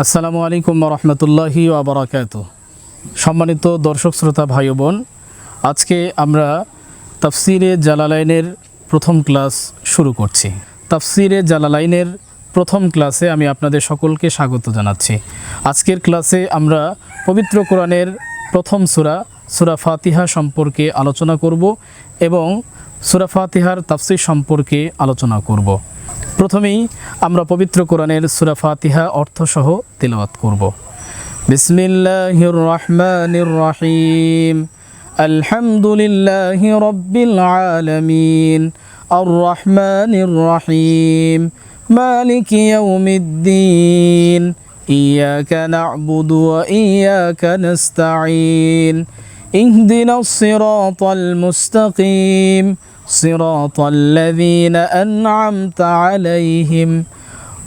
আসসালামু আলাইকুম রহমতুল্লাহি আবরাকাত সম্মানিত দর্শক, শ্রোতা, ভাই বোন, আজকে আমরা তাফসিরে জালালাইনের প্রথম ক্লাস শুরু করছি। তাফসিরে জালালাইনের প্রথম ক্লাসে আমি আপনাদের সকলকে স্বাগত জানাচ্ছি। আজকের ক্লাসে আমরা পবিত্র কোরআনের প্রথম সুরা সুরা ফাতিহা সম্পর্কে আলোচনা করব এবং সূরা ফাতিহার তাফসির সম্পর্কে আলোচনা করব প্রথমেই আমরা পবিত্র কোরআনের সূরা ফাতিহা অর্থসহ তেলাওয়াত করব বিসমিল্লাহির রহমানির রহিম আলহামদুলিল্লাহি রাব্বিল আলামিন আর রহমানির রহিম মালিক ইয়াউমিদ্দিন إياك نعبد وإياك نستعين اهدنا الصراط المستقيم صراط الذين أنعمت عليهم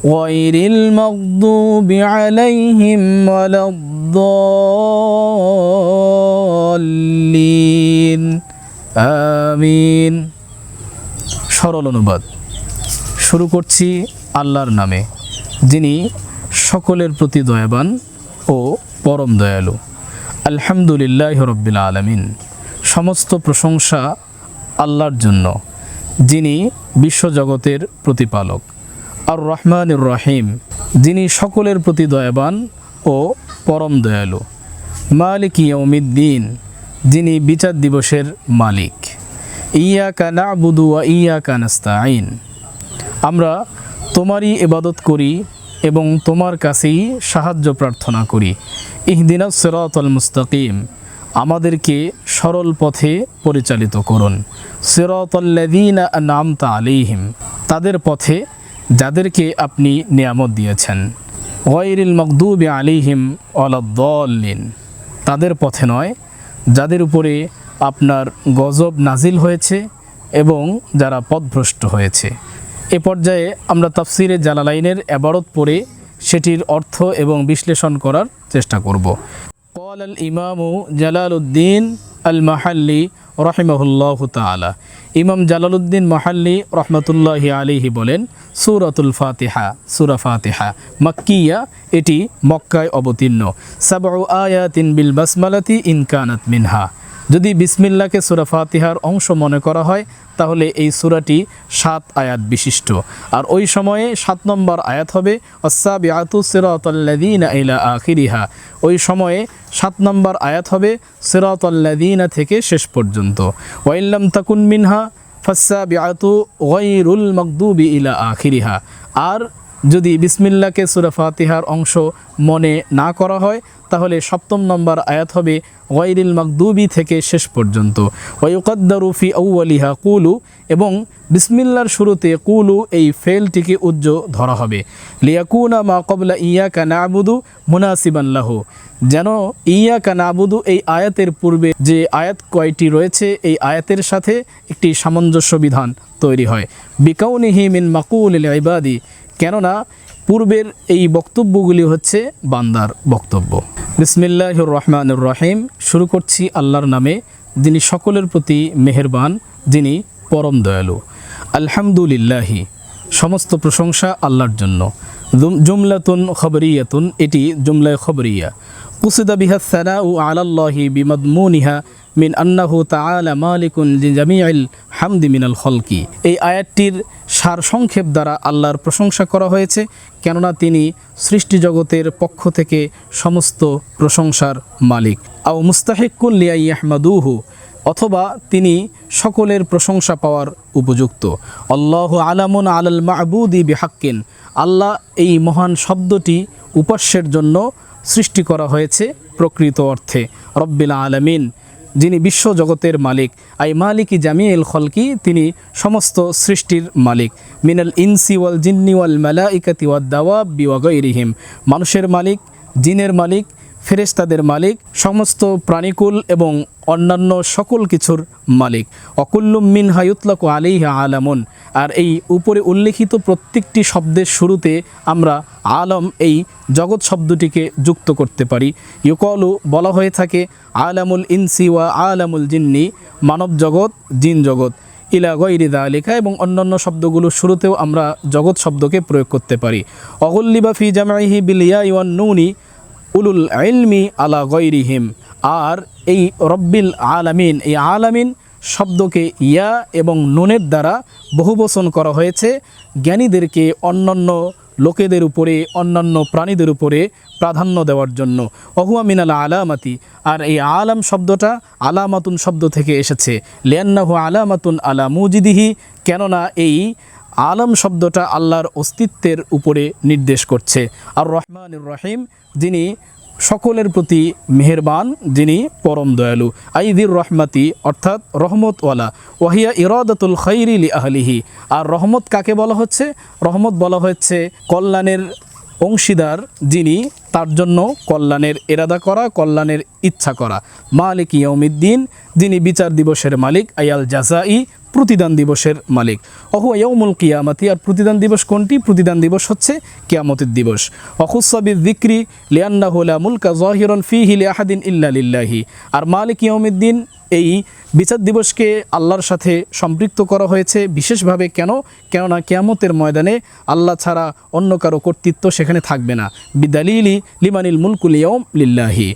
غير المغضوب عليهم ولا الضالين آمين সরল অনুবাদ শুরু করছি আল্লাহর নামে যিনি সকলের প্রতি দয়াবান ও পরম দয়ালু আলহামদুলিল্লাহ রব্বিল আলমিন সমস্ত প্রশংসা আল্লাহর জন্য, যিনি বিশ্বজগতের প্রতিপালক। আর রহমানুর রহিম, যিনি সকলের প্রতি দয়াবান ও পরম দয়ালু। মালিক ইয়ৌমিদ্দিন যিনি বিচার দিবসের মালিক। ইয়া কানা বুদুয়া ইয়া কানাস্তাইন আমরা তোমারই ইবাদত করি এবং তোমার কাছেই সাহায্য প্রার্থনা করি। ইহদিনা সিরাতাল মুস্তাকিম। আমাদেরকে সরল পথে পরিচালিত করুন। সিরতল্লাদিন নামতা আলিহিম তাদের পথে যাদেরকে আপনি নিয়ামত দিয়েছেন। ওয়াইরিল মকদুব আলিহিম অলদ্দিন তাদের পথে নয়, যাদের উপরে আপনার গজব নাজিল হয়েছে এবং যারা পদভ্রষ্ট হয়েছে। এ পর্যায়ে আমরা তাফসিরে জালালাইনের অ্যাবারত পড়ে সেটির অর্থ এবং বিশ্লেষণ করার চেষ্টা করব। কল আল ইমামু জালাল উদ্দিন আল মাহাল্লি রহিমহুল্লাহ তালা ইমাম জালালুদ্দিন মাহাল্লি রহমতুল্লাহ আলিহি বলেন, সুরাতুল ফাতিহা, সুরা ফাতিহা মাক্কিয়া, এটি মক্কায় অবতীর্ণ। সাবু আয়াতিন বিল বাসমালাতি ইনকানাত মিনহা। যদি বিসমিল্লাকে সুরা ফাতিহার অংশ মনে করা হয়, তাহলে এই সুরাটি সাত আয়াত বিশিষ্ট। আর ওই সময়ে সাত নম্বর আয়াত হবে অসাবিআতু সিরাতাল্লাযীনা ইলা আখিরিহা। ওই সময়ে সাত নম্বর আয়াত হবে, সিরাতাল্লাযীনা থেকে শেষ পর্যন্ত। ওয়াইল্লাম তাকুন মিনহা ফাসাবিআতু গায়রুল মাগদুবি ইলা আখিরিহা। আর যদি বিসমিল্লাকে সুরা ফাতিহার অংশ মনে না করা হয়, তাহলে সপ্তম নম্বর আয়াত হবে ওয়াইরিল মাকদুবি থেকে শেষ পর্যন্ত। ওয়ুকদ্দারু ফি আউ্বালিহা কুলু এবং বিসমিল্লার শুরুতে কুলু এই ফেলটিকে উজ্জ ধরা হবে। লিয়াকুনা মা কবলা ইয়া কানা আবুদু মুনাসিবাল্লাহ যেন ইয়া কানা আবুদু এই আয়াতের পূর্বে যে আয়াত কয়টি রয়েছে, এই আয়াতের সাথে একটি সামঞ্জস্য বিধান তৈরি হয়। বিকাউনিহি মিন মাকুল ইবাদি কেননা পূর্বের এই বক্তব্যগুলি হচ্ছে বান্দার বক্তব্য। বিসমিল্লাহির রহমানুর রহিম শুরু করছি আল্লাহর নামে, যিনি সকলের প্রতি মেহেরবান, যিনি পরম দয়ালু। আলহামদুলিল্লাহি। সমস্ত প্রশংসা আল্লাহর জন্য। জুমলাতুন খবরিয়াতুন, এটি জুমলায় খবরিয়া। কুসিদা বিহা সানা ও আলাল্লাহি বিমদমুনিহা মিন আন্নাহু তাআলা মালিকুন জামিআল হামদি মিনাল খলকি। এই আয়াতটির সার সংক্ষেপ দ্বারা আল্লাহর প্রশংসা করা হয়েছে, কেননা তিনি সৃষ্টি জগতের পক্ষ থেকে সমস্ত প্রশংসার মালিক। আও মুস্তাহিকুল লিয়াই আহমাদুহু অথবা তিনি সকলের প্রশংসা পাওয়ার উপযুক্ত। আল্লাহ আলামুন আলাল মাহবুদি বিহাক্কিন, আল্লাহ এই মহান শব্দটি উপাস্যের জন্য সৃষ্টি করা হয়েছে প্রকৃত অর্থে। রব্বিল আলামিন যিনি বিশ্ব জগতের মালিক। আই মালিকি জামিউল খলকি, তিনি সমস্ত সৃষ্টির মালিক। মিনাল ইনসি ওয়াল জিন্নি ওয়াল মালাইকাতি ওয়াদ দাওয়াব বিওয়াগৈরিহিম মানুষের মালিক, জিনের মালিক ফেরেশতাদের মালিক, সমস্ত প্রাণীকুল এবং অন্যান্য সকল কিছুর মালিক। অকুল্লুম মিন হায়ুতলাক আলিহা আলামুন। আর এই উপরে উল্লেখিত প্রত্যেকটি শব্দের শুরুতে আমরা আলম এই জগৎ শব্দটিকে যুক্ত করতে পারি। ইউকলু বলা হয়ে থাকে, আলামুল ইনসি ওয়া আলামুল জিন্নি, মানব জগৎ, জিন জগৎ। ইলা গৈরিদা আলিকা এবং অন্যান্য শব্দগুলোর শুরুতেও আমরা জগৎ শব্দকে প্রয়োগ করতে পারি। অগল্লিবা ফি জামাইহি বিলিয়া ইওয়ান নুনি উলুল ইলমি আলা গৈরিহিম আর এই রব্বিল আলামিন, এই আলামিন শব্দকে ইয়া এবং নুনের দ্বারা বহুবচন করা হয়েছে। জ্ঞানীদেরকে অন্যান্য লোকেদের উপরে, অন্যান্য প্রাণীদের উপরে প্রাধান্য দেওয়ার জন্য। অহুয়া মিনাল আলামাতি। আর এই আলাম শব্দটা আলামাতুন শব্দ থেকে এসেছে। লিয়ান্নাহু আলামাতুন আলা মুজিদিহি। কেননা এই আলম শব্দটা আল্লাহর অস্তিত্বের উপরে নির্দেশ করছে। আর রহমান রহিম, যিনি সকলের প্রতি মেহেরবান, যিনি পরম দয়ালু। আইদির রহমাতি, অর্থাৎ রহমতওয়ালা। ওয়াহিয়া ইরাদাতুল খৈরি লি আহলিহি। আর রহমত কাকে বলা হচ্ছে? রহমত বলা হচ্ছে কল্যাণের অংশীদার, যিনি তার জন্য কল্যাণের এরাদা করা, কল্যাণের ইচ্ছা করা। মালিক ইয়ৌমিদ্দিন যিনি বিচার দিবসের মালিক, আয়াল জাজাই প্রতিদান দিবসের মালিক। অহু ইয়ৌমুল কিয়ামাতি, আর প্রতিদান দিবস কোনটি? প্রতিদান দিবস হচ্ছে কিয়ামতের দিবস। অখুসাবিদ দিক্রি লিয়ান্না হুলা মুলকা জহিরন ফি হিলি আহাদিন ইল্লা লিল্লাহি। আর মালিক ইয়ৌমিদ্দিন এই বিচার দিবসকে আল্লাহর সাথে সম্পৃক্ত করা হয়েছে। বিশেষভাবে কেন? কেননা কেয়ামতের ময়দানে আল্লাহ ছাড়া অন্য কারও কর্তৃত্ব সেখানে থাকবে না। বিদালিলি লিমানিল মুলকুল ইয়ম লিল্লাহি।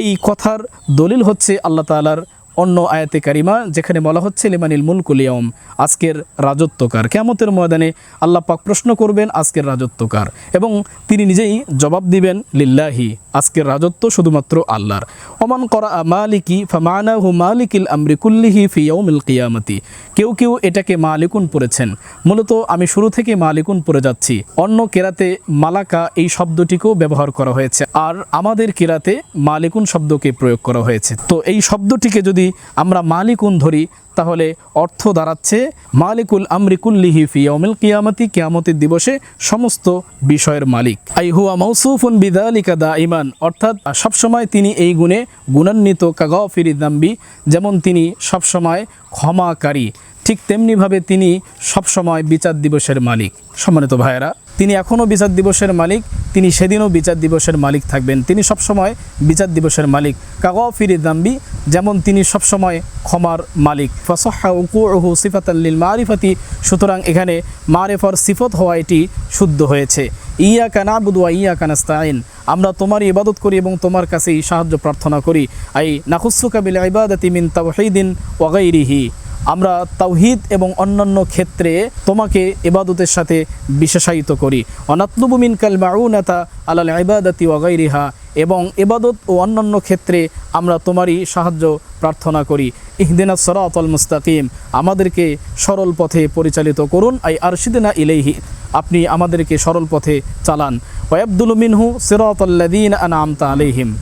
এই কথার দলিল হচ্ছে আল্লাহ তালার অন্য আয়াতে কারিমা, যেখানে বলা হচ্ছে, লিমানিল মুলকুল ইয়ম আজকের রাজত্বকার। কেয়ামতের ময়দানে আল্লাহ পাক প্রশ্ন করবেন, আজকের রাজত্বকার। এবং তিনি নিজেই জবাব দিবেন, লিল্লাহি, আজকের রাজত্ব শুধুমাত্র আল্লাহর। ওমান করা মালিকি, ফামানাহু মালিকিল আমরি কুল্লিহি ফি ইয়াউমিল কিয়ামতি। কেউ কেউ এটাকে মালিকুন পড়েছেন। মূলত আমি শুরু থেকে মালিকুন পড়ে যাচ্ছি। অন্য কেরাতে মালাকা এই শব্দটিকেও ব্যবহার করা হয়েছে। আর আমাদের কেরাতে মালিকুন শব্দকে প্রয়োগ করা হয়েছে। তো এই শব্দটিকে যদি আমরা মালিকুন ধরি, তাহলে অর্থ দাঁড়াচ্ছে মালিকুল আমরিকুল্লিহি ফি ইয়াউমিল কিয়ামতি, কিয়ামতের দিবসে সমস্ত বিষয়ের মালিক। আই হুয়া মৌসুফুন বিদালিকা দা ইমান অর্থাৎ সবসময় তিনি এই গুণে গুণান্বিত, কাগাফিরি দাম্বি, যেমন তিনি সবসময় ক্ষমাকারী, ঠিক তেমনিভাবে তিনি সবসময় বিচার দিবসের মালিক। সম্মানিত ভাইয়েরা তিনি এখনও বিচার দিবসের মালিক, তিনি সেদিনও বিচার দিবসের মালিক থাকবেন। তিনি সবসময় বিচার দিবসের মালিক। কাগফিরি দাম্বি, যেমন তিনি সবসময় ক্ষমার মালিক। ফসহা উকুহু সিফাতাল্লিল মারিফাতি, সুতরাং এখানে মারেফার সিফত হওয়া এটি শুদ্ধ হয়েছে। ইয়া কানা বুদুয়া ইয়া কানাস্তাইন আমরা তোমারই ইবাদত করি এবং তোমার কাছেই সাহায্য প্রার্থনা করি। আই নাকুসুকা বিল ইবাদাতি মিন তাওহীদিন ওয়াগাইরিহি আমরা তাওহিদ এবং অন্যান্য ক্ষেত্রে তোমাকে এবাদতের সাথে বিশেষায়িত করি। অনাত্মবু মিন কাল মাউনাতা আলাল ইবাদাতি ওয়াগাইরিহা এবং এবাদত ও অন্যান্য ক্ষেত্রে আমরা তোমারই সাহায্য প্রার্থনা করি। ইহদিনা সরাতল মুস্তাকিম, আমাদেরকে সরল পথে পরিচালিত করুন। আই আরশিদিনা ইলেহি আপনি আমাদেরকে সরল পথে চালান। ওয়াবদুল মিনহু সিরাতাল্লাযীনা আনআমতা আলাইহিম।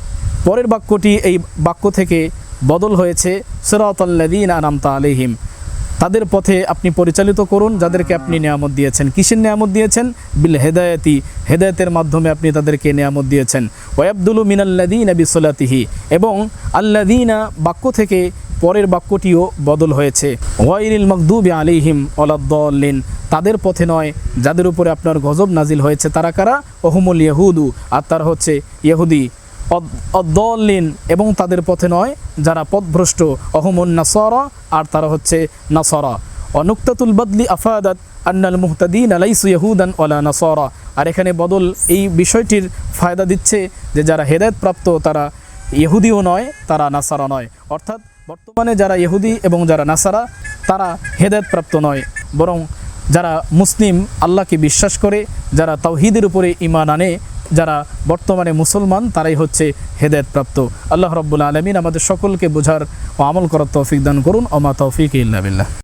পরের বাক্যটি এই বাক্য থেকে বদল হয়েছে সিরাতাল্লাযীনা আনআমতা আলাইহিম। তাদের পথে আপনি পরিচালিত করুন, যাদেরকে আপনি নিয়ামত দিয়েছেন। কিসের নিয়ামত দিয়েছেন? বিল হেদায়তি। হেদায়তের মাধ্যমে আপনি তাদেরকে নিয়ামত দিয়েছেন। ওয়াবদুলু মিনাল্লাদিন বিসলাতিহি এবং আল্লাদিনা বাক্য থেকে পরের বাক্যটিও বদল হয়েছে। ওয়াইরিল মকদুবি আলিহিম ওলাদ্দলিন তাদের পথে নয়, যাদের উপরে আপনার গজব নাজিল হয়েছে তারা কারা? ওহমুল ইহুদু আর তারা হচ্ছে ইহুদি। অদ্দলিন এবং তাদের পথে নয়, যারা পথভ্রষ্ট, অহমুন নাসরা, আর তারা হচ্ছে নাসরা। অনুক্তাতুল বদলি আফাদাত আন্নাল মুহতাদিন আলাইসু ইহুদান ওলা নাসরা। আর এখানে বদল এই বিষয়টির ফায়দা দিচ্ছে যে যারা হেদায়ত প্রাপ্ত, তারা ইহুদিও নয়, তারা নাসারা নয়। অর্থাৎ বর্তমানে যারা ইহুদি এবং যারা নাসারা, তারা হেদায়ত প্রাপ্ত নয়। বরং যারা মুসলিম, আল্লাহকে বিশ্বাস করে, যারা তাওহিদের উপরে ইমান আনে যারা বর্তমানে মুসলমান, তারাই হচ্ছে হেদায়তপ্রাপ্ত। আল্লাহ রব্বুল আলমিন আমাদের সকলকে বোঝার ও আমল করার তৌফিক দান করুন। অমা তৌফিক ইল্লা বিল্লাহ।